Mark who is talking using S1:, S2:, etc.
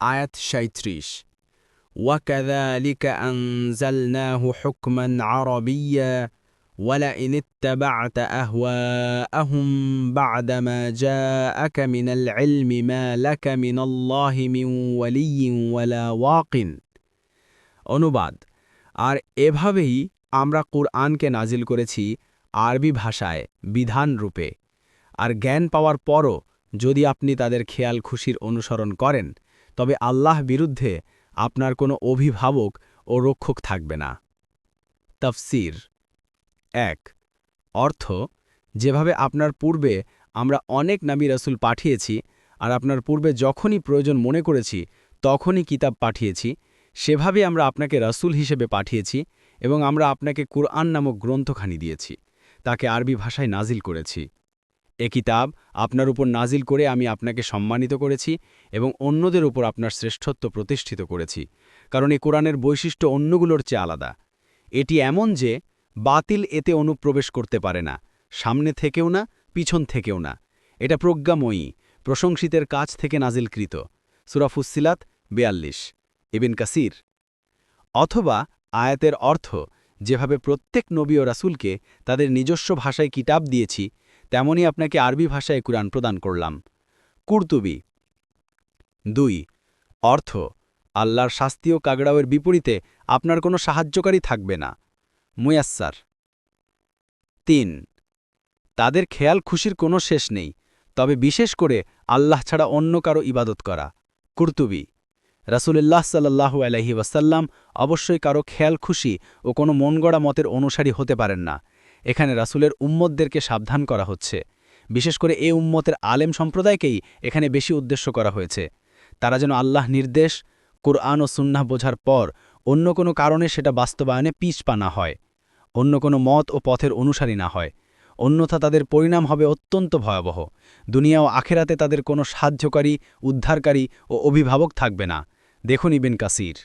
S1: আয়াত সাঁত্রিশ وكذلك أنزلناه حكما عربيا ولئن اتبعت أهواءهم بعدما جاءك من العلم ما لك من الله من ولي ولا واق অনুবাদ আর এভাবেই আমরা কুরআনকে নাজিল করেছি আরবি ভাষায় বিধান রূপে আর জ্ঞান পাওয়ার পরও যদি আপনি তাদের খেয়াল খুশির অনুসরণ করেন তবে আল্লাহ বিরুদ্ধে আপনার কোনো অভিভাবক ও রক্ষক থাকবে না। তফসির এক। অর্থ, যেভাবে আপনার পূর্বে আমরা অনেক নাবি রাসুল পাঠিয়েছি আর আপনার পূর্বে যখনই প্রয়োজন মনে করেছি, তখনই কিতাব পাঠিয়েছি, সেভাবে আমরা আপনাকে রাসুল হিসেবে পাঠিয়েছি এবং আমরা আপনাকে কুরআন নামক গ্রন্থখানি দিয়েছি, তাকে আরবি ভাষায় নাজিল করেছি। এ কিতাব আপনার উপর নাজিল করে আমি আপনাকে সম্মানিত করেছি এবং অন্যদের উপর আপনার শ্রেষ্ঠত্ব প্রতিষ্ঠিত করেছি। কারণ এ কোরআনের বৈশিষ্ট্য অন্যগুলোর চেয়ে আলাদা। এটি এমন যে, বাতিল এতে অনুপ্রবেশ করতে পারে না, সামনে থেকেও না, পিছন থেকেও না। এটা প্রজ্ঞাময়ী, প্রশংসিতের কাছ থেকে নাজিলকৃত। সুরাফুসিলাত বেয়াল্লিশ এবিন কাসির। অথবা আয়াতের অর্থ, যেভাবে প্রত্যেক নবী ও রাসুলকে তাদের নিজস্ব ভাষায় কিতাব দিয়েছি তেমনি আপনাকে আরবি ভাষায় কুরআন প্রদান করলাম। কুর্তুবি। দুই, অর্থ। আল্লাহর শাস্তি ও কাগড়াওয়ের বিপরীতে আপনার কোনো সাহায্যকারী থাকবে না। মুয়াস্সার। তিন, তাদের খেয়াল খুশির কোনো শেষ নেই, তবে বিশেষ করে আল্লাহ ছাড়া অন্য কারও ইবাদত করা। কুর্তুবি। রাসুলুল্লাহ সাল্লাহু আলহি ওয়াসাল্লাম অবশ্যই কারও খেয়াল খুশি ও কোনো মনগড়া মতের অনুসারী হতে পারেন না। এখানে রাসুলের উম্মতদেরকে সাবধান করা হচ্ছে। বিশেষ করে এ উম্মতের আলেম সম্প্রদায়কেই এখানে বেশি উদ্দেশ্য করা হয়েছে। তারা যেন আল্লাহ নির্দেশ, কোরআন ও সুন্নাহ বোঝার পর অন্য কোনো কারণে সেটা বাস্তবায়নে পিছপা না হয়, অন্য কোনো মত ও পথের অনুসারী না হয়। অন্যথা তাদের পরিণাম হবে অত্যন্ত ভয়াবহ। দুনিয়া ও আখেরাতে তাদের কোনো সাহায্যকারী, উদ্ধারকারী ও অভিভাবক থাকবে না। দেখুন ইবেন কাসির।